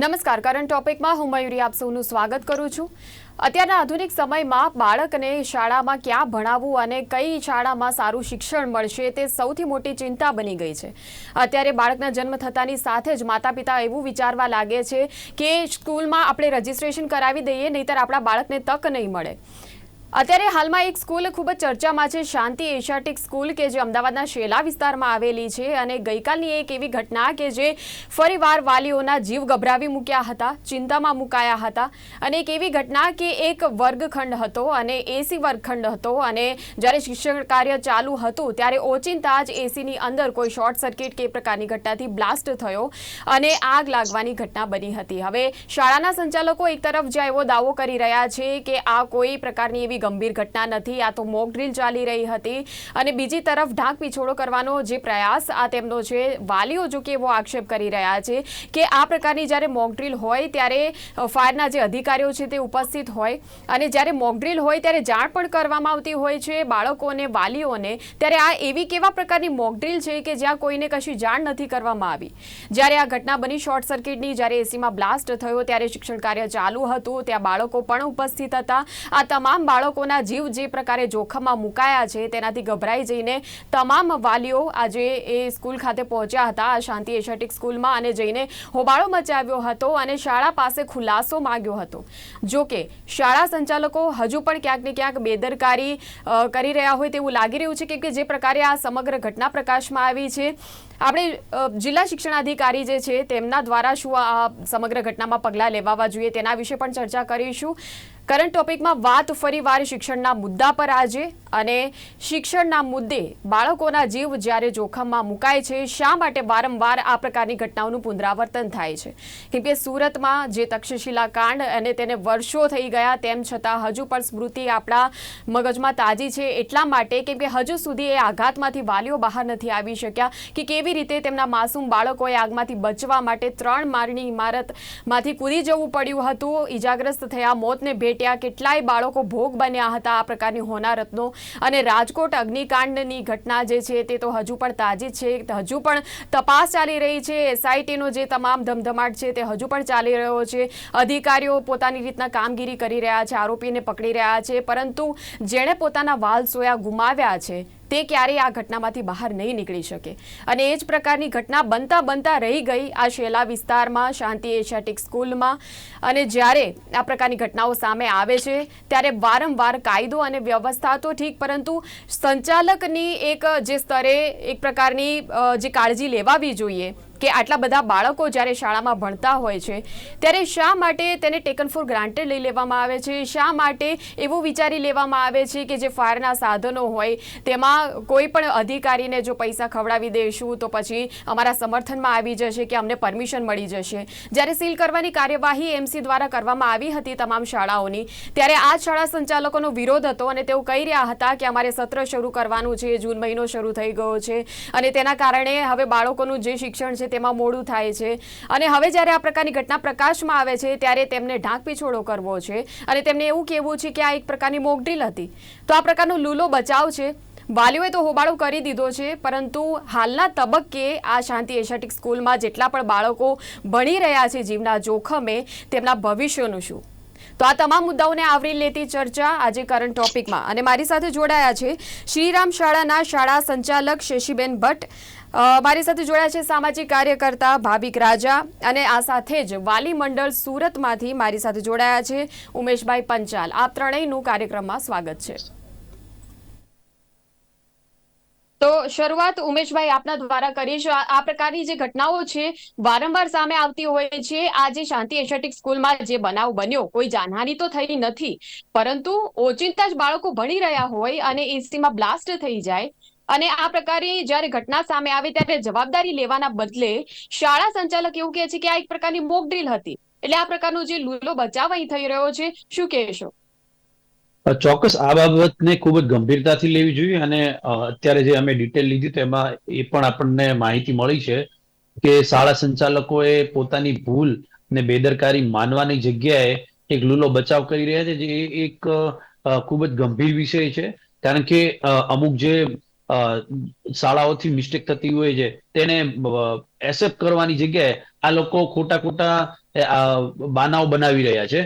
નમસ્કાર કરંટ ટોપિકમાં હું મયુરી આપ સૌનું સ્વાગત કરું છું. અત્યારના આધુનિક સમયમાં બાળકને શાળામાં ક્યાં ભણાવવું અને કઈ શાળામાં સારું શિક્ષણ મળશે તે સૌથી મોટી ચિંતા બની ગઈ છે. અત્યારે બાળકના જન્મ થતાની સાથે જ માતા પિતા એવું વિચારવા લાગે છે કે સ્કૂલમાં આપણે રજીસ્ટ્રેશન કરાવી દઈએ, નહીંતર આપણા બાળકને તક નહીં મળે. અત્યારે હાલમાં એક સ્કૂલ ખૂબ જ ચર્ચામાં છે. શાંતિ એશિયાટિક સ્કૂલ કે જે અમદાવાદના શેલા વિસ્તારમાં આવેલી છે અને ગઈકાલની એક એવી ઘટના કે જે ફરીવાર વાલીઓના જીવ ગભરાવી મૂક્યા હતા, ચિંતામાં મુકાયા હતા અને એક એવી ઘટના કે એક વર્ગખંડ હતો અને એસી વર્ગખંડ હતો અને જ્યારે શિક્ષણ કાર્ય ચાલુ હતું ત્યારે ઓચિંતા જ એસીની અંદર કોઈ શોર્ટ સર્કિટ કે પ્રકારની ઘટનાથી બ્લાસ્ટ થયો અને આગ લાગવાની ઘટના બની હતી. હવે શાળાના સંચાલકો એક તરફ જ્યાં એવો દાવો કરી રહ્યા છે કે આ કોઈ પ્રકારની એવી ગંભીર ઘટના નથી. આ તો મોક ચાલી રહી હતી. અને બીજી તરફ ઢાંક પીછોડો કરવાનો જે પ્રયાસ, આ તેમનો છે વાલીઓ જો કે એવો આક્ષેપ કરી રહ્યા છે કે આ પ્રકારની જ્યારે મોક હોય ત્યારે ફાયરના જે અધિકારીઓ છે તે ઉપસ્થિત હોય. અને જ્યારે મોક હોય ત્યારે જાણ પણ કરવામાં આવતી હોય છે બાળકોને, વાલીઓને. ત્યારે આ એવી કેવા પ્રકારની મોક ડ્રીલ છે કે જ્યાં કોઈને કશી જાણ નથી કરવામાં આવી? જ્યારે આ ઘટના બની શોર્ટ સર્કિટની જ્યારે એસીમાં બ્લાસ્ટ થયો ત્યારે શિક્ષણ કાર્ય ચાલુ હતું. ત્યાં બાળકો પણ ઉપસ્થિત હતા. આ તમામ બાળકોના જીવ જે પ્રકારે જોખમમાં મુકાયા છે તેનાથી ગભરાઈ જઈને તમામ વાલીઓ આજે એ સ્કૂલ ખાતે પહોંચ્યા હતા. આ શાંતિ એશિયાટિક સ્કૂલમાં અને જઈને હોબાળો મચાવ્યો હતો અને શાળા પાસે ખુલાસો માંગ્યો હતો. જોકે શાળા સંચાલકો હજુ પણ ક્યાંક ક્યાંક બેદરકારી કરી રહ્યા હોય તેવું લાગી રહ્યું છે કે જે પ્રકારે આ સમગ્ર ઘટના પ્રકાશમાં આવી છે. આપણે જિલ્લા શિક્ષણાધિકારી જે છે તેમના દ્વારા શું આ સમગ્ર ઘટનામાં પગલાં લેવાવા જોઈએ તેના વિશે પણ ચર્ચા કરીશું. કરંટ ટોપિકમાં વાત ફરીવાર શિક્ષણના મુદ્દા પર આજે અને શિક્ષણના મુદ્દે બાળકોના જીવ જ્યારે જોખમમાં મુકાય છે, શા માટે વારંવાર આ પ્રકારની ઘટનાઓનું પુનરાવર્તન થાય છે? કેમ કે સુરતમાં જે તક્ષશિલા કાંડ અને તેને વર્ષો થઈ ગયા, તેમ છતાં હજુ પણ સ્મૃતિ આપણા મગજમાં તાજી છે એટલા માટે કેમ કે હજુ સુધી એ આઘાતમાંથી વાલીઓ બહાર નથી આવી શક્યા કે કેવી રીતે તેમના માસૂમ બાળકોએ આગમાંથી બચવા માટે ત્રણ માળની ઇમારતમાંથી કૂદી જવું પડ્યું હતું. ઈજાગ્રસ્ત થયા મોતને ભેટ્યા કેટલાય બાળકો ભોગ બન્યા હતા આ પ્રકારની હોનારતનો. અને રાજકોટ અગ્નિકાંડની ઘટના જે છે તે તો હજુ પણ તાજી છે. હજુ પણ તપાસ ચાલી રહી છે. એસઆઈટીનો જે તમામ ધમધમાટ છે તે હજુ પણ ચાલી રહ્યો છે. અધિકારીઓ પોતાની રીતના કામગીરી કરી રહ્યા છે, આરોપીને પકડી રહ્યા છે. પરંતુ જેણે પોતાના વાલ સોયા ગુમાવ્યા છે તે ક્યારેય આ ઘટનામાંથી બહાર નહીં નીકળી શકે. અને એ જ પ્રકારની ઘટના બનતા બનતા રહી ગઈ આ શેલા વિસ્તારમાં, શાંતિ એશિયાટિક સ્કૂલમાં. અને જ્યારે આ પ્રકારની ઘટનાઓ સામે આવે છે, ત્યારે વારંવાર કાયદો અને વ્યવસ્થા તો ઠીક, પરંતુ સંચાલકની એક જે સ્તરે એક પ્રકારની જે કાળજી લેવાવી જોઈએ કે આટલા બધા બાળકો જ્યારે શાળામાં ભણતા હોય છે, ત્યારે શા માટે તેને ટેકન ફોર ગ્રાન્ટેડ લઈ લેવામાં આવે છે? શા માટે એવું વિચારી લેવામાં આવે છે કે જે ફાયરના સાધનો હોય, તેમાં કોઈ પણ અધિકારીને જો પૈસા ખવડાવી દઈશું તો પછી અમારા સમર્થનમાં આવી જશે કે અમને પરમિશન મળી જશે? જ્યારે સીલ કરવાની કાર્યવાહી એમસી દ્વારા કરવામાં આવી હતી તમામ શાળાઓની, ત્યારે આ શાળા સંચાલકોનો વિરોધ હતો અને તેઓ કહી રહ્યા હતા કે અમારે સત્ર શરૂ કરવાનું છે, જૂન મહિનો શરૂ થઈ ગયો છે અને તેના કારણે હવે બાળકોનું જે શિક્ષણ છે તેમાં મોડું થાય છે. અને હવે જ્યારે આ પ્રકારની ઘટના પ્રકાશમાં આવે છે, ત્યારે તેમને ઢાંક પીછોડો કરવો છે. અને તેમને એવું કહેવું છે કે આ એક પ્રકારની મોકડ્રીલ હતી. તો આ પ્રકારનો લૂલો બચાવ છે. વાલીઓએ તો હોબાળો કરી દીધો છે, પરંતુ હાલના તબક્કે આ શાંતિ એશિયાટિક સ્કૂલમાં જેટલા પણ બાળકો ભણી રહ્યા છે જીવના જોખમે, તેમના ભવિષ્યનું શું? તો આ તમામ મુદ્દાઓને આવરી લેતી ચર્ચા આજે કરંટ ટોપિકમાં અને મારી સાથે જોડાયા છે શ્રીરામ શાળાના શાળા સંચાલક શશીબેન ભટ્ટ. મારી સાથે જોડાયા છે સામાજિક કાર્યકર્તા ભાવિક રાજા અને આ સાથે જ વાલી મંડળ સુરતમાંથી મારી સાથે જોડાયા છે ઉમેશભાઈ પંચાલ. આ ત્રણેયનું કાર્યક્રમમાં સ્વાગત છે. તો શરૂઆત ઉમેશભાઈ આપના દ્વારા કરીશ. આ પ્રકારની જે ઘટનાઓ છે વારંવાર સામે આવતી હોય છે. આ જે શાંતિ એશિયાટિક સ્કૂલમાં જે બનાવ બન્યો, કોઈ જાનહાની તો થઈ નથી. પરંતુ ઓચિંતા જ બાળકો ભણી રહ્યા હોય અને એસીમાં બ્લાસ્ટ થઈ જાય. અને આ પ્રકારે જ્યારે ઘટના સામે આવે ત્યારે જવાબદારી લેવાના બદલે શાળા સંચાલક એવું કહે છે કે આ એક પ્રકારની મોક ડ્રીલ હતી. એટલે આ પ્રકારનો જે લૂલો બચાવ અહીં થઈ રહ્યો છે, શું કહેશો? ચોક્કસ આ બાબતને ખૂબ જ ગંભીરતાથી લેવી જોઈએ અને અત્યારે જે અમે ડિટેલ લીધી તેમાં એ પણ આપણને માહિતી મળી છે કે શાળા સંચાલકોએ પોતાની ભૂલ ને બેદરકારી માનવાની જગ્યાએ એક લૂલો બચાવ કરી રહ્યા છે, જે એક ખૂબ જ ગંભીર વિષય છે. કારણ કે અમુક જે શાળાઓથી મિસ્ટેક થતી હોય છે. તેને એસેપ્ટ કરવાની જગ્યાએ આ લોકો ખોટા ખોટા બાનાઓ બનાવી રહ્યા છે.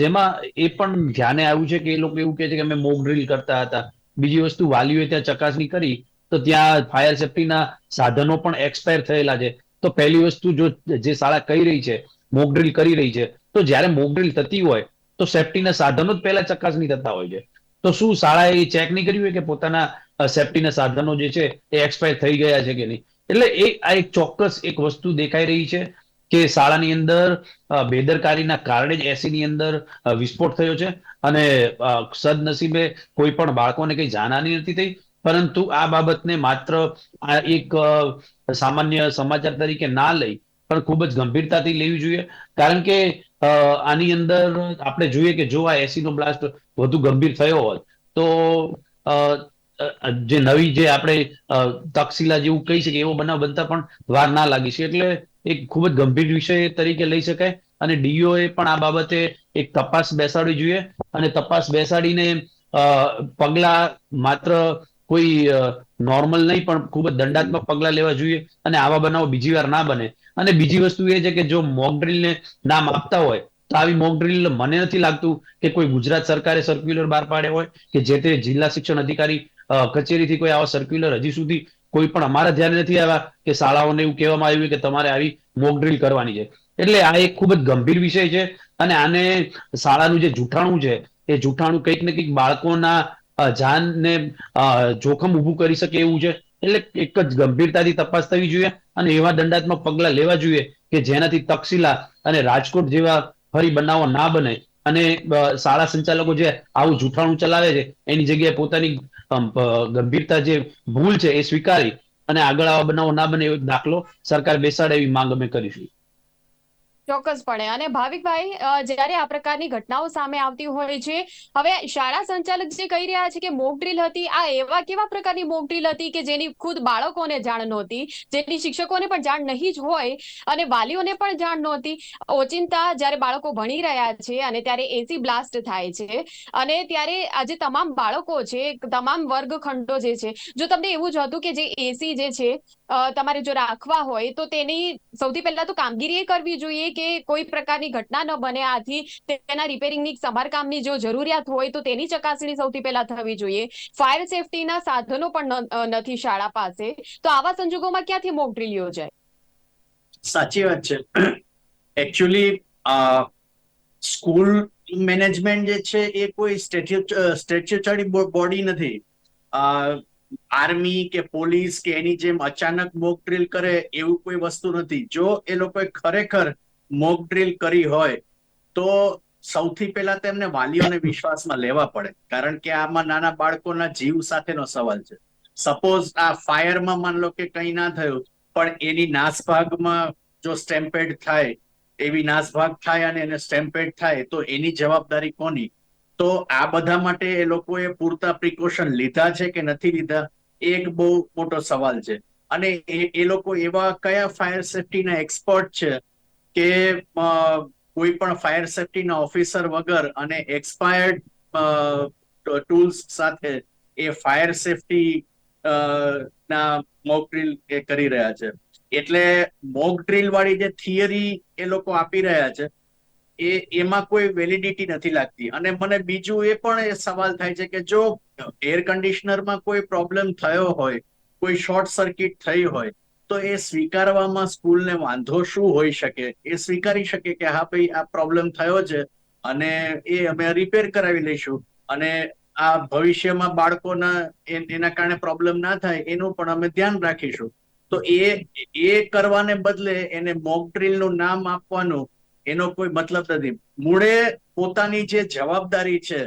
જેમાં એ પણ ધ્યાને આવ્યું છે કે એ લોકો એવું કહે છે કે અમે મોક ડ્રીલ કરતા હતા. બીજી વસ્તુ વાલીઓએ ત્યાં ચકાસણી કરી, તો ત્યાં ફાયર સેફટીના સાધનો પણ એક્સપાયર થયેલા છે. તો પહેલી વસ્તુ જો જે શાળા કહી રહી છે મોક ડ્રીલ કરી રહી છે, તો જ્યારે મોક ડ્રીલ થતી હોય, તો સેફટીના સાધનો જ પહેલા ચકાસણી થતા હોય છે. તો શું શાળાએ ચેક નહીં કર્યું હોય કે પોતાના સેફટીના સાધનો જે છે એ એક્સપાયર થઈ ગયા છે કે નહીં? એટલે એ આ એક ચોક્કસ એક વસ્તુ દેખાઈ રહી છે કે શાળાની અંદર બેદરકારીના કારણે જ એસીની અંદર વિસ્ફોટ થયો છે અને સદનસીબે કોઈ પણ બાળકોને કઈ જાનહાની નથી થઈ. પરંતુ આ બાબતને માત્ર એક સામાન્ય સમાચાર તરીકે ના લઈ, પણ ખૂબ જ ગંભીરતાથી લેવી જોઈએ. કારણ કે આની અંદર આપણે જોઈએ કે જો આ એસીનો બ્લાસ્ટ વધુ ગંભીર થયો હોય તો જે નવી જે આપણે તક્ષશિલા જેવું કહી શકીએ, એવો બનાવ બનતા પણ વાર ના લાગી છે. એટલે એક ખૂબ જ ગંભીર વિષય તરીકે લઈ શકાય. અને ડીઓ એ પણ આ બાબતે એક તપાસ બેસાડવી જોઈએ. અને તપાસ બેસાડીને પગલા માત્ર કોઈ નોર્મલ નહીં, પણ ખૂબ જ દંડાત્મક પગલા લેવા જોઈએ અને આવા બનાવો બીજી વાર ના બને. અને બીજી વસ્તુ એ છે કે જો મોક ડ્રીલને નામ આપતા હોય, તો આવી મોક મને નથી લાગતું કે કોઈ ગુજરાત સરકારે સર્ક્યુલર બહાર પાડ્યો હોય, કે જે તે જિલ્લા શિક્ષણ અધિકારી કચેરીથી કોઈ આવા સર્ક્યુલર હજી સુધી કોઈ પણ અમારા ધ્યાન નથી આવ્યા કે શાળાઓને એવું કહેવામાં આવ્યું કે તમારે આવી મોક ડ્રીલ કરવાની છે. એટલે આ એક ખૂબ જ ગંભીર વિષય છે અને આને શાળાનું જે જૂઠાણું છે, એ જૂઠાણું કંઈક ને કંઈક બાળકોના જાનને જોખમ ઊભું કરી શકે એવું છે. એટલે એક જ ગંભીરતાથી તપાસ થવી જોઈએ અને એવા દંડાત્મક પગલાં લેવા જોઈએ કે જેનાથી તક્ષશિલા અને રાજકોટ જેવા ફરી બનાવો ના બને. અને શાળા સંચાલકો જે આવું જૂઠાણું ચલાવે છે, એની જગ્યાએ પોતાની ગંભીરતા જે ભૂલ છે એ સ્વીકારી અને આગળ આવા બનાવો ના બને એવો દાખલો સરકાર બેસાડે એવી માંગ અમે કરીશું. ચોક્કસપણે. અને ભાવિકભાઈ જ્યારે આ પ્રકારની ઘટનાઓ સામે આવતી હોય છે, હવે શાળા સંચાલક જે કહી રહ્યા છે કે મોક ડ્રીલ હતી, આ એવા કેવા પ્રકારની મોક ડ્રીલ હતી કે જેની ખુદ બાળકોને જાણ નહોતી, જેની શિક્ષકોને પણ જાણ નહીં જ હોય અને વાલીઓને પણ જાણ નહોતી. ઓચિંતા જ્યારે બાળકો ભણી રહ્યા છે અને ત્યારે એસી બ્લાસ્ટ થાય છે. અને ત્યારે આજે તમામ બાળકો છે, તમામ વર્ગખંડો જે છે, જો તમને એવું જ હતું કે જે એસી જે છે તમારે જો રાખવા હોય, તો તેની સૌથી પહેલા તો કામગીરી એ કરવી જોઈએ કે કોઈ પ્રકારની ઘટના ન બને આથી તેના રિપેરિંગની સમારકામની જો જરૂરિયાત હોય તો તેની ચકાસણી સૌથી પહેલા થવી જોઈએ. ફાયર સેફટીના સાધનો પણ નથી શાળા પાસે. તો આવા સંજોગોમાં ક્યાંથી મોક ડ્રીલ યોજાય? સાચી વાત છે. એકચ્યુઅલી સ્કૂલ મેનેજમેન્ટ જે છે એ કોઈ સ્ટેચ્યુટરી બોડી નથી. આર્મી કે પોલીસ કે એની જેમ અચાનક મોક ડ્રીલ કરે એવું કોઈ વસ્તુ નથી. જો એ લોકોએ ખરેખર મોક ડ્રીલ કરી હોય, તો સૌથી પહેલા તેમને વાલીઓને વિશ્વાસમાં લેવા પડે. કારણ કે આમાં નાના બાળકોના જીવ સાથેનો સવાલ છે. સપોઝ આ ફાયરમાં માન લો કે કંઈ ના થયું, પણ એની નાસભાગમાં જો સ્ટેમ્પેડ થાય, એવી નાસભાગ થાય અને એને સ્ટેમ્પેડ થાય, તો એની જવાબદારી કોની? તો આ બધા માટે એ લોકોએ પૂરતા પ્રિકોશન લીધા છે કે નથી લીધા? એક બહુ મોટો સવાલ છે. અને એ લોકો એવા કયા ફાયર સેફટીના એક્સપર્ટ છે કે કોઈ પણ ફાયર સેફટીના ઓફિસર વગર અને એક્સપાયર્ડ ટૂલ્સ સાથે એ ફાયર સેફટી ના મોક ડ્રીલ એ કરી રહ્યા છે. એટલે મોક ડ્રીલ વાળી જે થિયરી એ લોકો આપી રહ્યા છે, એ, એમાં કોઈ વેલિડિટી નથી લાગતી. અને મને બીજું એ પણ એ સવાલ થાય છે કે જો એર કન્ડિશનરમાં કોઈ પ્રોબ્લેમ થયો હોય, કોઈ શોર્ટ સર્કિટ થઈ હોય તો એ સ્વીકારવામાં સ્કૂલને વાંધો શું હોઈ શકે? એ સ્વીકારી શકે કે, હા, ભાઈ, આ પ્રોબ્લેમ થયો છે અને એ અમે રિપેર કરાવી લઈશું. અને આ ભવિષ્યમાં બાળકોના એના કારણે પ્રોબ્લેમ ના થાય, એનું પણ અમે ધ્યાન રાખીશું. તો એ એ કરવાને બદલે એને મોક ડ્રીલનું નામ આપવાનું, એનો કોઈ મતલબ નથી. મૂળે પોતાની જે જવાબદારી છે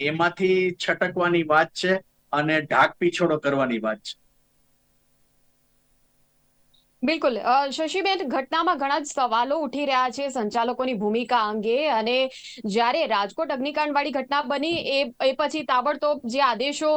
એમાંથી છટકવાની વાત છે અને ઢાક પીછોડો કરવાની વાત છે. બિલકુલ. શશીબેન, ઘટનામાં ઘણા જ સવાલો ઉઠી રહ્યા છે સંચાલકોની ભૂમિકા અંગે અને જ્યારે રાજકોટ અગ્નિકાંડ વાળી ઘટના બની એ એ પછી તાબડતોબ જે આદેશો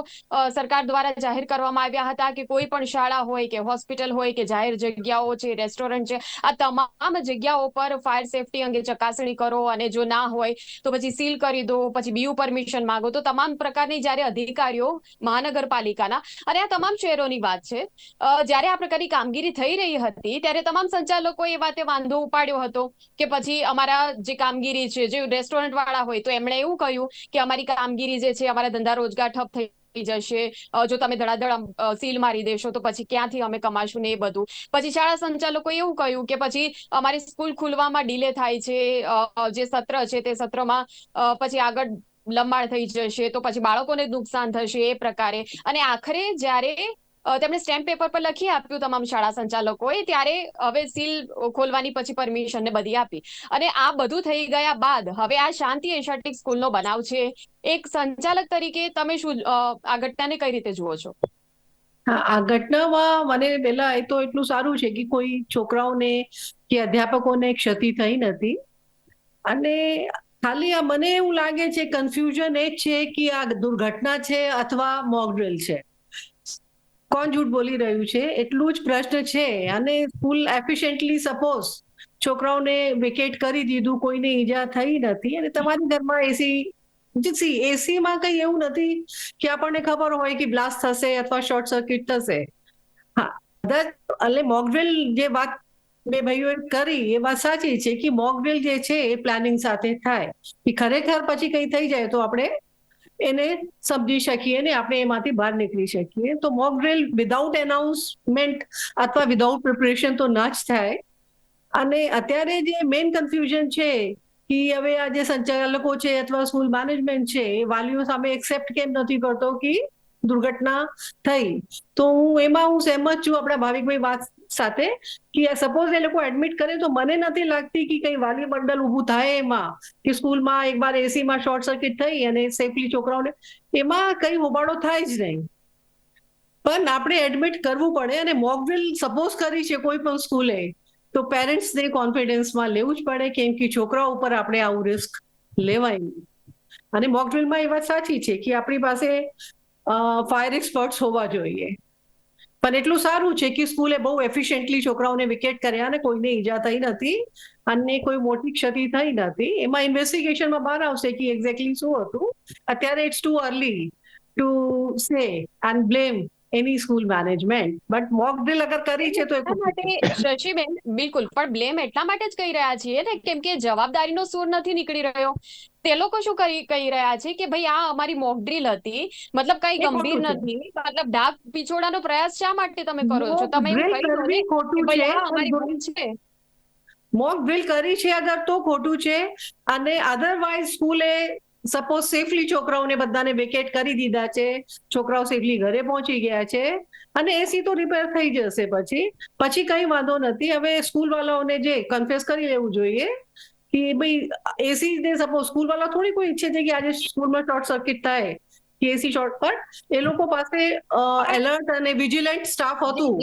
સરકાર દ્વારા જાહેર કરવામાં આવ્યા હતા કે કોઈ પણ શાળા હોય કે હોસ્પિટલ હોય કે જાહેર જગ્યાઓ છે, રેસ્ટોરન્ટ છે, આ તમામ જગ્યાઓ પર ફાયર સેફટી અંગે ચકાસણી કરો અને જો ના હોય તો પછી સીલ કરી દો, પછી બીયુ પરમિશન માંગો. તો તમામ પ્રકારની જ્યારે અધિકારીઓ મહાનગરપાલિકાના અને આ તમામ શહેરોની વાત છે. જ્યારે આ પ્રકારની કામગીરી થઈ રહી થઈ હતી, ત્યારે તમામ સંચાલકો એ વાતે વાંધો ઉપાડ્યો હતો કે પછી અમારા જે કામગીરી છે, જે રેસ્ટોરન્ટ વાળા હોય, તો એમણે એવું કહ્યું કે અમારી કામગીરી જે છે, અમારા ધંધા રોજગાર ઠપ થઈ જશે જો તમે ધડાધડ સીલ મારી દેશો, તો પછી ક્યાંથી અમે કમાશું ને એ બધું. પછી શાળા સંચાલકો એવું કહ્યું કે પછી અમારી સ્કૂલ ખુલવામાં ડીલે થાય છે જે સત્ર છે, તે સત્રમાં પછી આગળ લંબાણ થઈ જશે, તો પછી બાળકોને નુકસાન થશે એ પ્રકારે. અને આખરે જ્યારે તેમણે સ્ટેમ્પ પેપર પર લખી આપ્યું તમામ શાળા સંચાલકોએ, ત્યારે હવે સીલ ખોલવાની પછી પરમિશન ને બધી આપી. અને આ બધું થઈ ગયા બાદ હવે આ શાંતિ એશિયાટિક સ્કૂલનો બનાવ છે. એક સંચાલક તરીકે તમે શું આ ઘટનાને કઈ રીતે જુઓ છો? હા, આ ઘટનામાં મને પહેલા એ તો એટલું સારું છે કે કોઈ છોકરાઓને કે અધ્યાપકોને ક્ષતિ થઈ નથી. અને ખાલી આ મને એવું લાગે છે, કન્ફ્યુઝન એ છે કે આ દુર્ઘટના છે અથવા મોકડ્રિલ છે. કોણ જૂઠ બોલી રહ્યું છે? એટલું જ પ્રશ્ન છે. અને સ્કૂલ એફિશિયન્ટલી સપોઝ છોકરાઓને વેકેટ કરી દીધું, કોઈને ઈજા થઈ નથી. અને તમારી ઘરમાં એસી સી એસીમાં કંઈ એવું નથી કે આપણને ખબર હોય કે બ્લાસ્ટ થશે અથવા શોર્ટ સર્કિટ થશે. હા એટલે મોકડ્રિલ જે વાત બે ભાઈઓએ કરી એ વાત સાચી છે કે મોકડ્રિલ જે છે એ પ્લાનિંગ સાથે થાય. કે ખરેખર પછી કંઈ થઈ જાય તો આપણે એને સમજી શકીએ ને આપણે એમાંથી બહાર નીકળી શકીએ. તો મોક ડ્રિલ વિધાઉટ એનાઉન્સમેન્ટ અથવા વિધાઉટ પ્રિપરેશન તો ના જ થાય. અને અત્યારે જે મેઇન કન્ફ્યુઝન છે કે હવે આ જે સંચાલકો છે અથવા સ્કૂલ મેનેજમેન્ટ છે એ વાલીઓ સામે એક્સેપ્ટ કેમ નથી કરતો કે દુર્ઘટના થઈ. તો હું એમાં હું સહેમત છું. આપણા ભાવિકભાઈ વાત સાથે કે સપોઝ એ લોકો એડમિટ કરે તો મને નથી લાગતી કે કઈ વાલી મંડળ ઊભું થાય એમાં. કે સ્કૂલમાં એકવાર એસીમાં શોર્ટ સર્કિટ થઈ અને સેફલી છોકરાઓને એમાં કઈ હોબાળો થાય જ નહીં. પણ આપણે એડમિટ કરવું પડે અને મોકડ્રિલ સપોઝ કરી છે કોઈ પણ સ્કૂલે, તો પેરેન્ટ્સને કોન્ફિડન્સમાં લેવું જ પડે કેમ કે છોકરાઓ ઉપર આપણે આવું રિસ્ક લેવાય. અને મોકડ્રિલમાં એ વાત સાચી છે કે આપણી પાસે ફાયર એક્સપર્ટ્સ હોવા જોઈએ. પણ એટલું સારું છે કે સ્કૂલે બહુ એફિશિયન્ટલી છોકરાઓને વિકેટ કર્યા અને કોઈને ઈજા થઈ નથી અને કોઈ મોટી ક્ષતિ થઈ નથી. એમાં ઇન્વેસ્ટિગેશનમાં બહાર આવશે કે એક્ઝેક્ટલી શું હતું. અત્યારે it's too early to say and blame any school management but mock drill અગર કરી છે તો એટલા માટે શશીબેન બિલકુલ પણ બ્લેમ એટલા માટે જ કહી રહ્યા છીએ ને કેમ કે જવાબદારીનો સૂર નથી નીકળી રહ્યો. તે લોકો શું કરી કહી રહ્યા છે કે ભાઈ આ અમારી મોક ડ્રિલ હતી મતલબ કઈ ગંભીર નથી મતલબ ડાક પીછોડાનો પ્રયાસ શા માટે તમે કરો છો? તમે છે મોક ડ્રિલ કરી છે અગર તો ખોટું છે અને અધરવાઇઝ સ્કૂલે સપોઝ સેફલી છોકરાઓને બધાને વેકેટ કરી દીધા છે. છોકરાઓ સેફલી ઘરે પહોંચી ગયા છે અને એસી તો રિપેર થઈ જશે પછી. પછી કઈ વાંધો નથી. હવે સ્કૂલ વાળાઓને જે કન્ફેસ કરી લેવું જોઈએ કે ભાઈ એસી ને સપોઝ સ્કૂલ વાળા થોડી કોઈ ઈચ્છે છે કે આજે સ્કૂલમાં શોર્ટ સર્કિટ થાય કે એસી શોર્ટ પણ એ લોકો પાસે એલર્ટ અને વિજિલન્ટ સ્ટાફ હતું.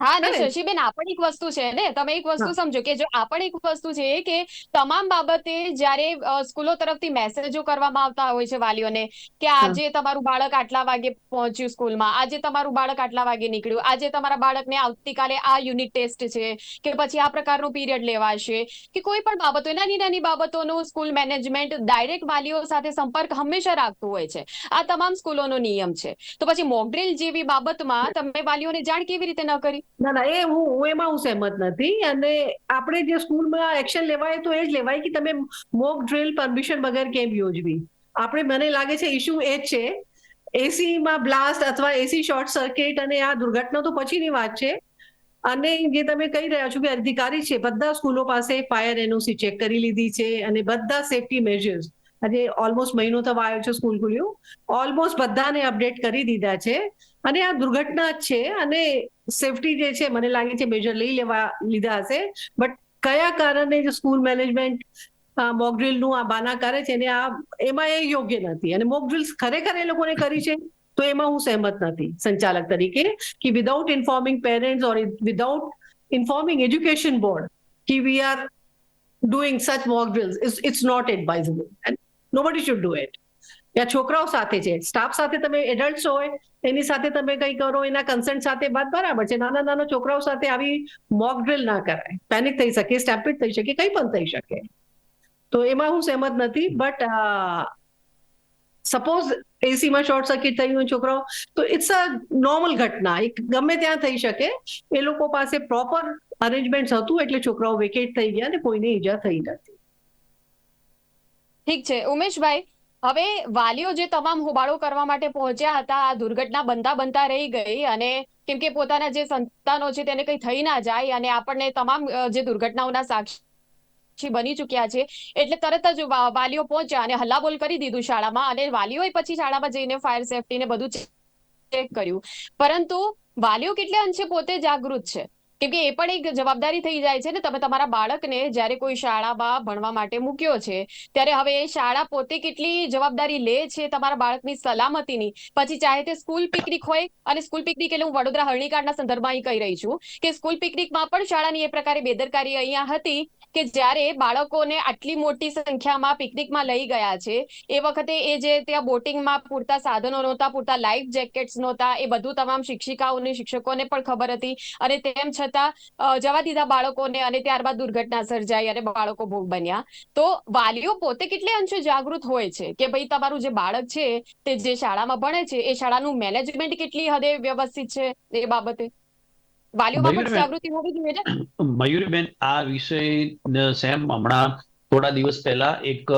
હા ને. શશીબેન આ પણ એક વસ્તુ છે ને તમે એક વસ્તુ સમજો કે જો આ પણ એક વસ્તુ છે કે તમામ બાબતે જ્યારે સ્કૂલો તરફથી મેસેજો કરવામાં આવતા હોય છે વાલીઓને કે આજે તમારું બાળક આટલા વાગે પહોંચ્યું સ્કૂલમાં આજે તમારું બાળક આટલા વાગે નીકળ્યું આજે તમારા બાળકને આવતીકાલે આ યુનિટ ટેસ્ટ છે કે પછી આ પ્રકારનો પીરિયડ લેવાશે કે કોઈ પણ બાબતો નાની નાની બાબતોનો સ્કૂલ મેનેજમેન્ટ ડાયરેક્ટ વાલીઓ સાથે સંપર્ક હંમેશા રાખતું હોય છે. આ તમામ સ્કૂલોનો નિયમ છે. તો પછી મોકડ્રીલ જેવી બાબતમાં તમે વાલીઓને જાણ કેવી રીતે ન કરી? ના ના, એ હું હું એમાં હું સહેમત નથી. અને આપણે જે સ્કૂલમાં એક્શન લેવાય તો એ જ લેવાય કે તમે મોક ડ્રિલ પરમિશન વગર કેમ યોજવી? આપણે, મને લાગે છે ઇશ્યુ એ જ છે. એસીમાં બ્લાસ્ટ અથવા એસી શોર્ટ સર્કિટ અને આ દુર્ઘટના તો પછીની વાત છે. અને જે તમે કહી રહ્યા છો કે અધિકારી છે, બધા સ્કૂલો પાસે ફાયર એનઓસી ચેક કરી લીધી છે અને બધા સેફટી મેજર્સ આજે ઓલમોસ્ટ મહિનો થવા આવ્યો છે સ્કૂલ ખુલ્યું. ઓલમોસ્ટ બધાને અપડેટ કરી દીધા છે. અને આ દુર્ઘટના જ છે અને સેફટી જે છે, મને લાગે છે મેજર લઈ લેવા લીધા હશે. બટ કયા કારણે જે સ્કૂલ મેનેજમેન્ટ મોકડ્રિલનું આ બાના કરે છે અને આ એમાં એ યોગ્ય નથી. અને મોકડ્રિલ ખરેખર એ લોકોને કરી છે તો એમાં હું સહેમત નથી સંચાલક તરીકે કે without informing parents or without informing education board કે we are doing such drills it's not advisable and nobody should do it ત્યાં છોકરાઓ સાથે છે. સ્ટાફ સાથે તમે એડલ્ટ હોય, એની સાથે તમે કંઈ કરો, એના કન્સર્ટ સાથે વાત બરાબર છે. નાના નાના છોકરાઓ સાથે આવી મોક ડ્રિલ ના કરાય. પેનિક થઈ શકે સ્ટેમ્પિડ થઈ શકે, કંઈ પણ થઈ શકે. તો એમાં હું સહેમત નથી બટ સપોઝ એસીમાં શોર્ટ સર્કિટ થયું હોય છોકરાઓ, તો ઇટ્સ અ નોર્મલ ઘટના. એક ગમે ત્યાં થઈ શકે, એ લોકો પાસે પ્રોપર અરેન્જમેન્ટ હતું એટલે છોકરાઓ વેકેટ થઈ ગયા અને કોઈને ઈજા થઈ નથી. ઠીક છે. ઉમેશભાઈ, હવે વાલીઓ જે તમામ હોબાળો કરવા માટે પહોંચ્યા હતા, આ દુર્ઘટના બનતા બનતા રહી ગઈ અને કેમ કે પોતાના જે સંતાનો છે તેને કંઈ થઈ ના જાય અને આપણને તમામ જે દુર્ઘટનાઓના સાક્ષી બની ચૂક્યા છે. એટલે તરત જ વાલીઓ પહોંચ્યા અને હલ્લાબોલ કરી દીધું શાળામાં અને વાલીઓએ પછી શાળામાં જઈને ફાયર સેફટી ને બધું ચેક કર્યું. પરંતુ વાલીઓ કેટલે અંશે પોતે જાગૃત છે? કેમ કે એ પણ એક જવાબદારી થઈ જાય છે ને, તમે તમારા બાળકને જ્યારે કોઈ શાળામાં ભણવા માટે મૂક્યો છે, ત્યારે હવે એ શાળા પોતે કેટલી જવાબદારી લે છે તમારા બાળકની સલામતીની? પછી ચાહે તે સ્કૂલ પિકનિક હોય, અને સ્કૂલ પિકનિક એટલે હું વડોદરા હરણીકાંડના સંદર્ભમાં અહીં કહી રહી છું કે સ્કૂલ પિકનિકમાં પણ શાળાની એ પ્રકારે બેદરકારી અહીંયા હતી કે જ્યારે બાળકોને આટલી મોટી સંખ્યામાં પિકનિકમાં લઈ ગયા છે, એ વખતે એ જે ત્યાં બોટિંગમાં પૂરતા સાધનો નહોતા, પૂરતા લાઈફ જેકેટ્સ નહોતા, એ બધું તમામ શિક્ષિકાઓને, શિક્ષકોને પણ ખબર હતી. અને તેમ છતાં જવા દીધા બાળકોને અને ત્યારબાદ દુર્ઘટના સર્જાઈ અને બાળકો ભોગ બન્યા. તો વાલીઓ પોતે કેટલે અંશે જાગૃત હોય છે કે ભાઈ તમારું જે બાળક છે, તે જે શાળામાં ભણે છે, એ શાળાનું મેનેજમેન્ટ કેટલી હદે વ્યવસ્થિત છે એ બાબતે? મયુરબેન, આ વિષય સેમ હમણાં થોડા દિવસ પહેલા એક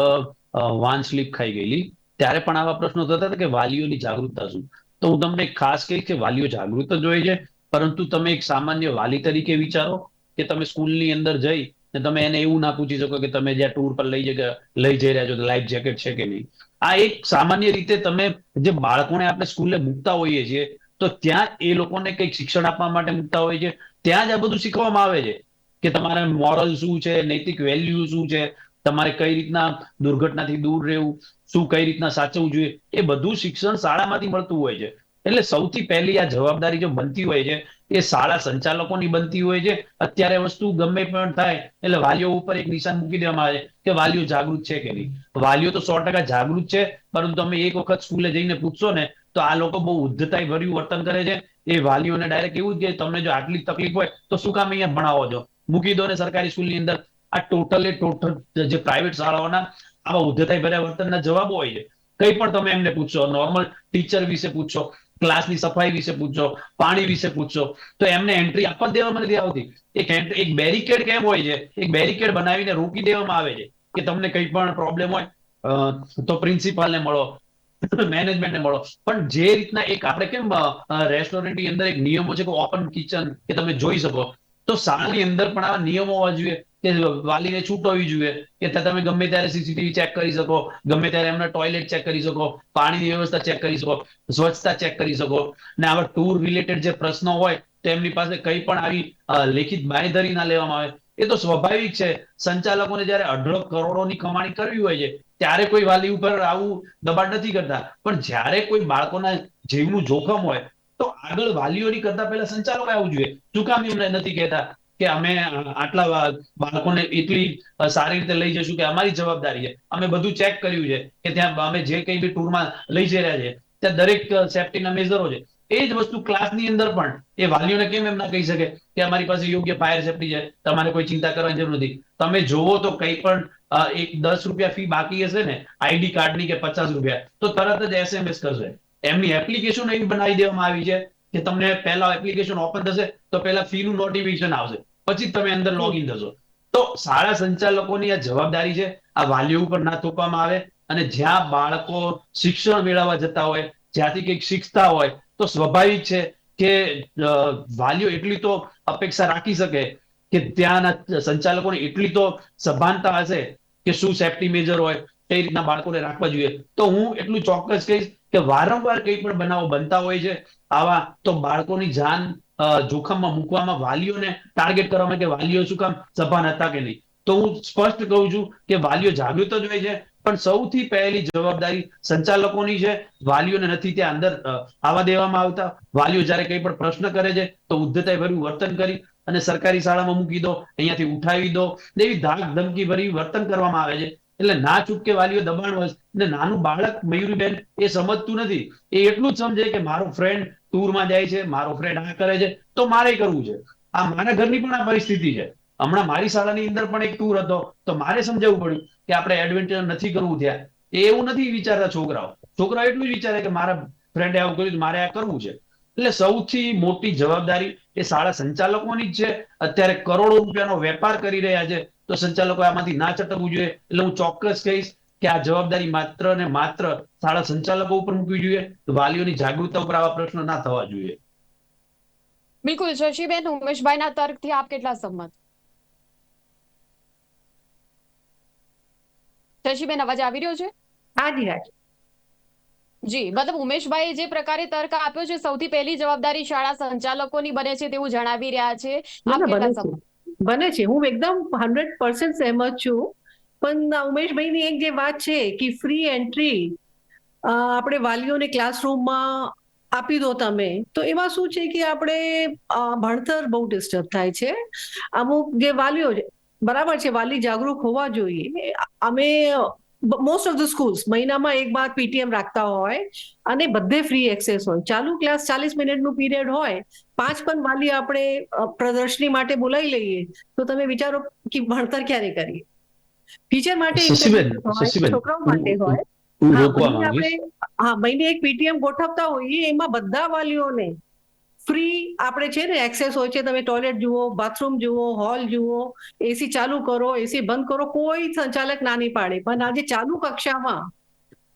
વાન સ્લીપ ખાઈ ગયેલી. ત્યારે પણ આવા પ્રશ્નો થતા હતા કે વાલીઓની જાગૃતતા શું? તો હું તમને ખાસ કહીશ કે વાલીઓ જાગૃત જ હોય છે. પરંતુ તમે એક સામાન્ય વાલી તરીકે વિચારો કે તમે સ્કૂલની અંદર જઈ ને તમે એને એવું ના પૂછી શકો કે તમે જ્યાં ટૂર પર લઈ લઈ જઈ રહ્યા છો લાઈફ જેકેટ છે કે નહીં? આ એક સામાન્ય રીતે તમે જે બાળકોને આપણે સ્કૂલે મૂકતા હોઈએ છીએ તો ત્યાં એ લોકોને કંઈક શિક્ષણ આપવા માટે મૂકતા હોય છે. ત્યાં જ આ બધું શીખવામાં આવે છે કે તમારે મોરલ શું છે, નૈતિક વેલ્યુ શું છે, તમારે કઈ રીતના દુર્ઘટનાથી દૂર રહેવું, શું કઈ રીતના સાચવવું જોઈએ, એ બધું શિક્ષણ શાળામાંથી મળતું હોય છે. એટલે સૌથી પહેલી આ જવાબદારી જો બનતી હોય છે, એ શાળા સંચાલકોની બનતી હોય છે. અત્યારે વસ્તુ ગમે પણ થાય, એટલે વાલીઓ ઉપર એક નિશાન મૂકી દેવામાં આવે છે કે વાલીઓ જાગૃત છે કે નહીં? વાલીઓ તો સો ટકા જાગૃત છે, પરંતુ તમે એક વખત સ્કૂલે જઈને પૂછશો ને તો આ લોકો બહુ ઉદ્ધતાઈ ભર્યું વર્તન કરે છે. એ વાલીઓને ડાયરેક્ટ એવું જ કે તમને જો આટલી તકલીફ હોય તો શું કામ અહીંયા ભણાવો છો? મૂકી દો ને સરકારી સ્કૂલની અંદર. આ ટોટલે ટોટલ જે પ્રાઇવેટ શાળાઓના આવા ઉદ્ધતાઈ ભર્યા વર્તનના જવાબો હોય છે. કંઈ પણ તમે એમને પૂછશો નોર્મલ ટીચર વિશે પૂછશો ક્લાસની સફાઈ વિશે પૂછશો પાણી વિશે પૂછશો તો એમને એન્ટ્રી આપવા દેવામાં નથી આવતી. એક એક બેરિકેડ કેમ હોય છે? એક બેરિકેડ બનાવીને રોકી દેવામાં આવે છે કે તમને કંઈ પણ પ્રોબ્લેમ હોય તો પ્રિન્સિપાલને મળો મેનેજમેન્ટને મળો. પણ જે રીતના એક આપણે કેમ રેસ્ટોરન્ટની અંદર એક નિયમો છે કે ઓપન કિચન કે તમે જોઈ શકો. તો શાળાની અંદર પણ આ નિયમો હોવા જોઈએ કે વાલીને છૂટ જોઈએ. કે તમે ગમે ત્યારે સીસીટીવી ચેક કરી શકો, ગમે ત્યારે એમના ટોયલેટ ચેક કરી શકો, પાણીની વ્યવસ્થા ચેક કરી શકો, સ્વચ્છતા ચેક કરી શકો. ને આવા ટૂર રિલેટેડ જે પ્રશ્નો હોય, તો એમની પાસે કઈ પણ આવી લેખિત બાંયધરી ના લેવામાં આવે. એ તો સ્વાભાવિક છે. સંચાલકોને જયારે અઢળક કરોડોની કમાણી કરવી હોય છે ત્યારે કોઈ વાલી ઉપર આવું દબાણ નથી કરતા. પણ જ્યારે કોઈ બાળકોના જીવનું જોખમ હોય, તો આગળ વાલીઓની કરતા પહેલા સંચાલકો આવવું જોઈએ. શું કામ એમને નથી કહેતા કે અમે આટલા બાળકોને એટલી સારી રીતે લઈ જશું કે અમારી જવાબદારી છે. અમે બધું ચેક કર્યું છે કે ત્યાં અમે જે કંઈ બી ટૂરમાં લઈ જઈ રહ્યા છે, ત્યાં દરેક સેફટીના મેઝરો છે. એ જ વસ્તુ ક્લાસની અંદર પણ એ વાલીઓને કેમ એમ ના કહી શકે કે અમારી પાસે યોગ્ય ફાયર સેફટી છે, તમારે કોઈ ચિંતા કરવાની જરૂર નથી. તમે જોવો તો કંઈ પણ એક દસ રૂપિયા ફી બાકી હશે ને આઈડી કાર્ડની કે પચાસ રૂપિયા, તો તરત જ એસએમએસ કરશે. એમની એપ્લિકેશન એવી બનાવી દેવામાં આવી છે કે તમને પહેલા એપ્લિકેશન ઓપન થશે, તો પહેલા ફીનું નોટિફિકેશન આવશે. પછી તમે અંદર લોગિન થશો. તો શાળા સંચાલકોની આ જવાબદારી છે, આ વાલીઓ ઉપર ના થોપવામાં આવે અને જ્યાં બાળકો શિક્ષણ મેળવવા જતા હોય, જ્યાંથી કંઈક શીખતા હોય તો સ્વાભાવિક છે કે વાલીઓ એટલી તો અપેક્ષા રાખી શકે કે ત્યાંના સંચાલકોને એટલી તો સભાનતા હશે કે શું સેફટી મેજર હોય, કઈ રીતના બાળકોને રાખવા જોઈએ. તો હું એટલું ચોક્કસ કહીશ કે વારંવાર કઈ પણ બનાવો બનતા હોય છે, આવા તો બાળકોની જાન જોખમમાં મૂકવામાં વાલીઓને ટાર્ગેટ કરવામાં કે વાલીઓ શું કામ સભાન હતા કે નહીં. તો હું સ્પષ્ટ કહું છું કે વાલીઓ જાગૃત જ હોય છે પણ સૌથી પહેલી જવાબદારી સંચાલકોની છે. વાલીઓને નથી ત્યાં અંદર આવવા દેવામાં આવતા. વાલીઓ જ્યારે કંઈ પણ પ્રશ્ન કરે છે, તો ઉદ્ધતાએ ભર્યું વર્તન કરી અને સરકારી શાળામાં મૂકી દો, અહીંયાથી ઉઠાવી દો. એવી ધાક ધમકી ભરી વર્તન કરવામાં આવે છે. એટલે ના ચૂપકે વાલીઓ દબાણ હોય ને નાનું બાળક મયુરીબેન એ સમજતું નથી. એ એટલું જ સમજે કે મારો ફ્રેન્ડ ટૂરમાં જાય છે, મારો ફ્રેન્ડ આ કરે છે, તો મારે કરવું છે. આ મારા ઘરની પણ આ પરિસ્થિતિ છે. હમણાં મારી શાળાની અંદર પણ એક ટૂર હતો, તો મારે સમજાવવું પડ્યું. કે આપણે એડવેન્ચર નથી કરવું ત્યાં. એવું નથી વિચારતા છોકરાઓ. છોકરાઓ એટલું વિચારે કે મારા ફ્રેન્ડે આવું કર્યું મારે આ કરવું છે. એટલે સૌથી મોટી જવાબદારી એ શાળા સંચાલકોની જ છે. અત્યારે કરોડો રૂપિયાનો વેપાર કરી રહ્યા છે. તો સંચાલકો આમાંથી ના ચટકવું જોઈએ. એટલે હું ચોક્કસ કહીશ કે આ જવાબદારી માત્ર ને માત્ર શાળા સંચાલકો ઉપર મૂકવી જોઈએ. વાલીઓની જાગૃતતા ઉપર આવા પ્રશ્નો ના થવા જોઈએ. બિલકુલ, શશીબેન, ઉમેશભાઈના તર્કથી આપ કેટલા સંમત? શશીબેન અવાજ આવી રહ્યો છે? હાજી હાજી જી મતલબ ઉમેશભાઈએ જે પ્રકારે તર્ક આપ્યો છે સૌથી પહેલી જવાબદારી શાળા સંચાલકોની બને છે તેવું જણાવી રહ્યા છે. બને છે. હું એકદમ હંડ્રેડ પર્સન્ટ સહેમત છું. પણ ઉમેશભાઈની એક જે વાત છે કે ફ્રી એન્ટ્રી આપણે વાલીઓને ક્લાસરૂમમાં આપી દો તમે તો એમાં શું છે કે આપણે ભણતર બહુ ડિસ્ટર્બ થાય છે. અમુક જે વાલીઓ બરાબર છે વાલી જાગૃત હોવા જોઈએ. અમે મોસ્ટ ઓફ ધ સ્કૂલ્સ મહિનામાં એક વાર પીટીએમ રાખતા હોય અને બધે ફ્રી એક્સેસ હોય. ચાલુ ક્લાસ ચાલીસ મિનિટનું પીરિયડ હોય પાંચ પણ વાલી આપણે પ્રદર્શની માટે બોલાવી લઈએ તો તમે વિચારો કે ભણતર ક્યારે કરીએ? ટીચર માટે છોકરાઓ માટે હોય હા મહિને એક પીટીએમ ગોઠવતા હોઈએ એમાં બધા વાલીઓને ફ્રી આપણે છે ને એક્સેસ હોય છે, તમે ટોયલેટ જુઓ બાથરૂમ જુઓ હોલ જુઓ એસી ચાલુ કરો એસી બંધ કરો, કોઈ સંચાલક ના નહીં પાડે. પણ આજે ચાલુ કક્ષામાં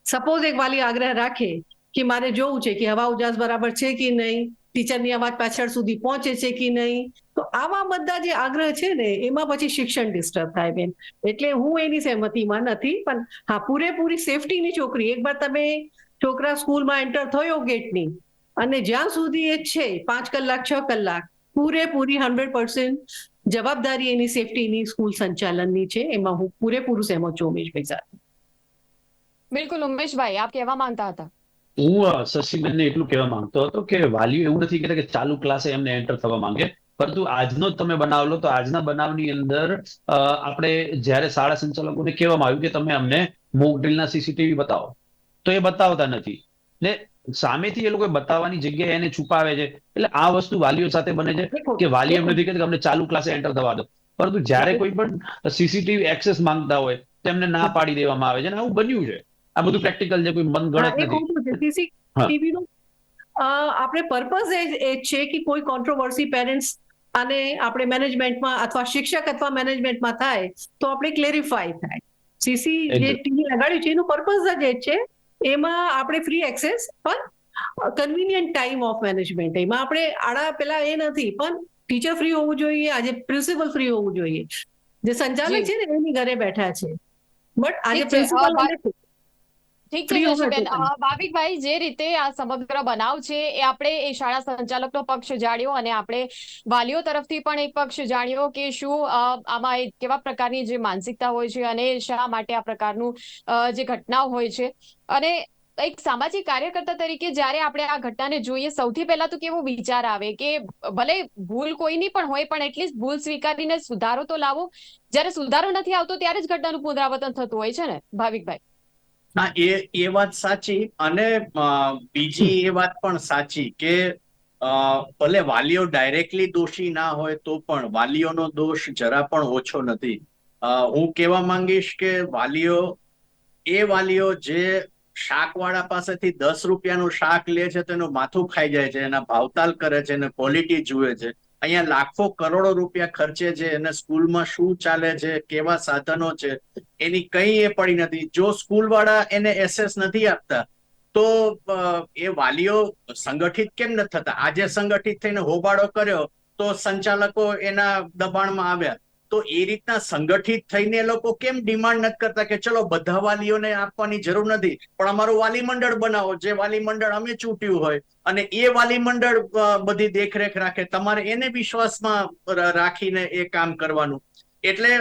સપોઝ એક વાલી આગ્રહ રાખે કે મારે જોવું છે કે હવા ઉજાસ બરાબર છે કે નહીં? ટીચરની અવાજ પાછળ સુધી પહોંચે છે કે નહીં? તો આવા બધા જે આગ્રહ છે ને, એમાં પછી શિક્ષણ ડિસ્ટર્બ થાય બેન. એટલે હું એની સહેમતીમાં નથી, પણ હા, પૂરેપૂરી સેફટીની છોકરી. એકવાર તમે છોકરા સ્કૂલમાં એન્ટર થયો ગેટની અને જ્યાં સુધી એ છે પાંચ કલાક છ કલાક પૂરેપૂરી હંડ્રેડ પર્સન્ટ જવાબદારી એની સેફટીની સ્કૂલ સંચાલનની છે. એમાં હું પૂરેપૂરું સહેમત છું ઉમેશભાઈ સાથે. બિલકુલ ઉમેશભાઈ આપ કહેવા માંગતા હતા? હું શશીબેનને એટલું કહેવા માંગતો હતો કે વાલીઓ એવું નથી કહેતા કે ચાલુ ક્લાસે એમને એન્ટર થવા માંગે. પરંતુ આજનો જ તમે બનાવ લો તો આજના બનાવની અંદર અ, આપણે જ્યારે શાળા સંચાલકોને કહેવામાં આવ્યું કે તમે અમને મોક ડ્રીલના સીસીટીવી બતાવો તો એ બતાવતા નથી. ને સામેથી એ લોકો બતાવવાની જગ્યાએ એને છુપાવે છે. એટલે આ વસ્તુ વાલીઓ સાથે બને છે કે વાલી એમ નથી કે અમને ચાલુ ક્લાસે એન્ટર થવા દો. પરંતુ જ્યારે કોઈ પણ સીસીટીવી એક્સેસ માંગતા હોય તો એમને ના પાડી દેવામાં આવે છે અને આવું બન્યું છે. આ બધું પ્રેક્ટિકલ છે કોઈ મન ગણત નથી. આપણે પર્પઝ એ છે કે કોઈ કોન્ટ્રોવર્સી પેરેન્ટ્સ અને આપણે મેનેજમેન્ટમાં અથવા શિક્ષક અથવા મેનેજમેન્ટમાં થાય તો આપણે ક્લેરિફાય થાય. સીસી જે ટીવી લગાડ્યું છે એનું પર્પઝ જ એ છે એમાં આપણે ફ્રી એક્સેસ પણ કન્વિનિયન્ટ ટાઈમ ઓફ મેનેજમેન્ટ એમાં આપણે આડા પેલા એ નથી પણ ટીચર ફ્રી હોવું જોઈએ આજે પ્રિન્સિપલ ફ્રી હોવું જોઈએ. જે સંચાલક છે ને એની ઘરે બેઠા છે. બટ આજે પ્રિન્સિપલ ઠીક છે. અ, ભાવિકભાઈ જે રીતે આ સમગ્ર બનાવ છે એ આપણે એ શાળા સંચાલકનો પક્ષ જાણ્યો અને આપણે વાલીઓ તરફથી પણ એક પક્ષ જાણ્યો કે શું આમાં કેવા પ્રકારની જે માનસિકતા હોય છે અને શા માટે આ પ્રકારનું જે ઘટનાઓ હોય છે. અને એક સામાજિક કાર્યકર્તા તરીકે જ્યારે આપણે આ ઘટનાને જોઈએ સૌથી પહેલા તો કેવો વિચાર આવે કે ભલે ભૂલ કોઈની પણ હોય પણ એટલીસ્ટ ભૂલ સ્વીકારીને સુધારો તો લાવો. જ્યારે સુધારો નથી આવતો ત્યારે જ ઘટનાનું પુનરાવર્તન થતું હોય છે ને ભાવિકભાઈ? હા એ એ વાત સાચી અને બીજી એ વાત પણ સાચી કે ભલે વાલીઓ ડાયરેક્ટલી દોષી ના હોય તો પણ વાલીઓનો દોષ જરા પણ ઓછો નથી. હું કહેવા માંગીશ કે વાલીઓ, એ વાલીઓ જે શાકવાળા પાસેથી દસ રૂપિયાનું શાક લે છે તેનું માથું ખાઈ જાય છે, એના ભાવતાલ કરે છે અને ક્વોલિટી જુએ છે. અહીંયા લાખો કરોડો રૂપિયા ખર્ચે છે અને સ્કૂલમાં શું ચાલે છે, કેવા સાધનો છે, એની કઈ એ પડી નથી. જો સ્કૂલ વાળા એને એસેસ નથી આપતા, તો એ વાલીઓ સંગઠિત કેમ નથી થતા? આજે સંગઠિત થઈને હોબાળો કર્યો, તો સંચાલકો એના દબાણમાં આવ્યા. તો એ રીતના સંગઠિત થઈને લોકો કેમ ડિમાન્ડ નથી કરતા કે ચલો બધા વાલીઓને આપવાની જરૂર નથી? પણ અમારું વાલી મંડળ બનાવો, જે વાલી મંડળ અમે ચૂંટ્યું હોય અને એ વાલી મંડળ બધી દેખરેખ રાખે, તમારે એને વિશ્વાસમાં રાખીને એ કામ કરવાનું. એટલે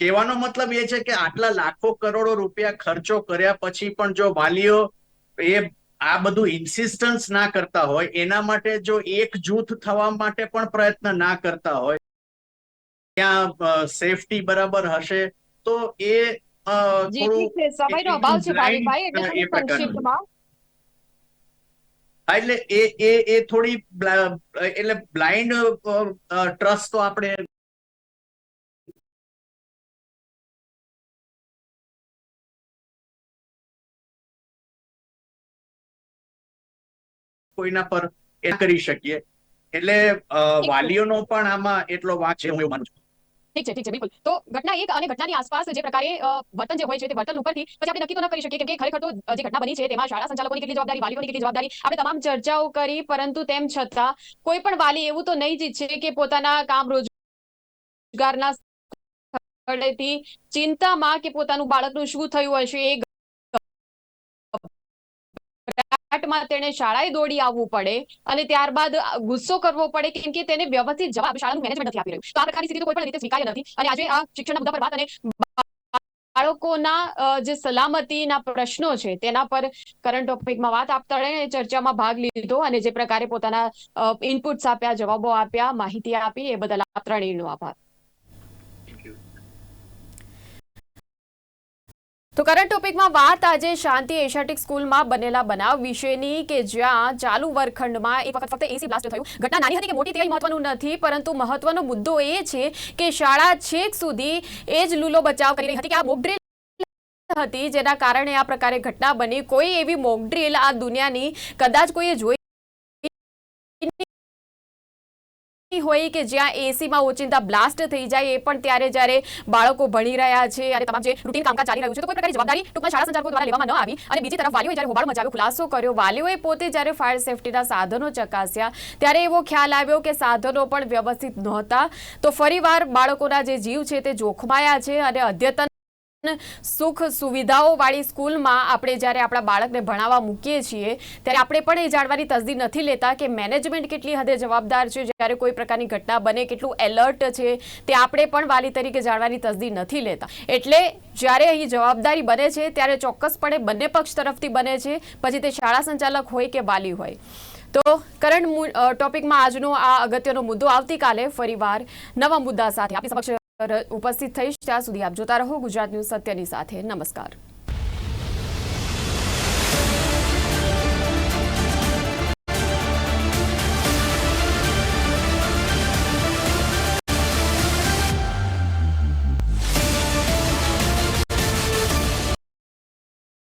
કહેવાનો મતલબ એ છે કે આટલા લાખો કરોડો રૂપિયા ખર્ચો કર્યા પછી પણ જો વાલીઓ એ આ બધું ઇન્સિસ્ટન્સ ના કરતા હોય, એના માટે જો એક જૂથ થવા માટે પણ પ્રયત્ન ના કરતા હોય ત્યાં સેફટી બરાબર હશે તો એ સમયનો અભાવ છે ભાવિકભાઈ સંક્ષિપ્તમાં એટલે એ એ એ થોડી એટલે બ્લાઇન્ડ ટ્રસ્ટ તો આપણે કોઈના પર એ કરી શકીએ. એટલે વાલીઓનો પણ આમાં એટલો વાંક છે હું એવું માનું છું. ઠીક છે ઠીક છે, બિલકુલ. તો ઘટના એક અને ઘટનાની આસપાસ જે પ્રકારે વર્તન જે હોય છે તે વર્તન ઉપરથી પછી આપણે નક્કી તો ન કરી શકીએ કેમ કે ખરેખર તો જે ઘટના બની છે તેમાં શાળા સંચાલકોની કેટલી જવાબદારી વાલીઓની કેટલી જવાબદારી, આપણે તમામ ચર્ચાઓ કરી, પરંતુ તેમ છતાં કોઈ પણ વાલી એવું તો નહીં ઈચ્છે કે પોતાના કામ રોજગારના સ્થળેથી ચિંતામાં કે પોતાનું બાળકનું શું થયું હશે એ ગભરાટમાં તેને શાળાએ દોડી આવવું પડે અને ત્યારબાદ ગુસ્સો કરવો પડે કેમ કે તેને વ્યવસ્થિત જવાબ શાળાનું મેનેજમેન્ટ નથી આપી રહ્યું. તો આ પ્રકારની સ્થિતિ કોઈ પણ રીતે સ્વીકાર્ય નથી. અને આજે આ શિક્ષણના મુદ્દા પર વાત અને બાળકોના જે સલામતીના પ્રશ્નો છે તેના પર કરંટ ટોપિકમાં વાત આપતા રહીને ચર્ચામાં ભાગ લીધો અને જે પ્રકારે પોતાના ઇનપુટ્સ આપ્યા, જવાબો આપ્યા, માહિતી આપી, એ બદલ આપ ત્રણેયનો આભાર. તો કરંટ ટોપિકમાં વાત આજે શાંતિ એશિયાટિક સ્કૂલમાં બનેલા બનાવ વિશેની કે જ્યાં ચાલુ વર્ગખંડમાં એક વખત ફક્ત એસી બ્લાસ્ટ થયું. ઘટના નાની હતી કે મોટી તે મહત્વનું નથી, પરંતુ મહત્વનો મુદ્દો એ છે કે શાળા છેક સુધી એ જ લૂલો બચાવ કરી રહી હતી કે આ મોકડ્રીલ હતી જેના કારણે આ પ્રકારે ઘટના બની. કોઈ એવી મોકડ્રીલ આ દુનિયાની કદાચ કોઈએ જોઈ હોય કે જ્યાં એસીમાં ઓચિંતા બ્લાસ્ટ થઈ જાય, એ પણ ત્યારે જ્યારે બાળકો ભણી રહ્યા છે અને તમામ જે રૂટીન કામકાજ ચાલી રહ્યું છે, તો કોઈ પ્રકારની જવાબદારી ટૂંકમાં શાળા સંચાલકો દ્વારા લેવામાં ન આવી. અને બીજી તરફ વાલીઓએ જ્યારે હોબાળો મચાવ્યો, ખુલાસો કર્યો, વાલીઓએ પોતે જ્યારે ફાયર સેફટીના સાધનો ચકાસ્યા, ત્યારે એવો ખ્યાલ આવ્યો કે સાધનો પણ વ્યવસ્થિત નહોતા. તો ફરીવાર બાળકોના જે જીવ છે તે જોખમાયા છે અને અદ્યતન સુખ સુવિધાઓ વાળી સ્કૂલમાં આપણે જ્યારે આપણા બાળકને ભણાવવા મૂકીએ છીએ, ત્યારે આપણે પણ એ જાણવાની તસદી નથી લેતા કે મેનેજમેન્ટ કેટલી હદે જવાબદાર છે, જ્યારે કોઈ પ્રકારની ઘટના બને, કેટલું એલર્ટ છે, તે આપણે પણ વાલી તરીકે જાણવાની તસદી નથી લેતા. એટલે જ્યારે અહીં જવાબદારી બને છે, ત્યારે ચોક્કસપણે બંને પક્ષ તરફથી બને છે, પછી તે શાળા સંચાલક હોય કે વાલી હોય. તો કરંટ ટોપિકમાં આજનો આ અગત્યનો મુદ્દો આવતીકાલે ફરીવાર નવા મુદ્દા સાથે. આપણી સમક્ષ ઉપસ્થિત થઈશ ત્યાં સુધી આપ જોતા રહો ગુજરાત ન્યૂઝ સત્યની સાથે. નમસ્કાર.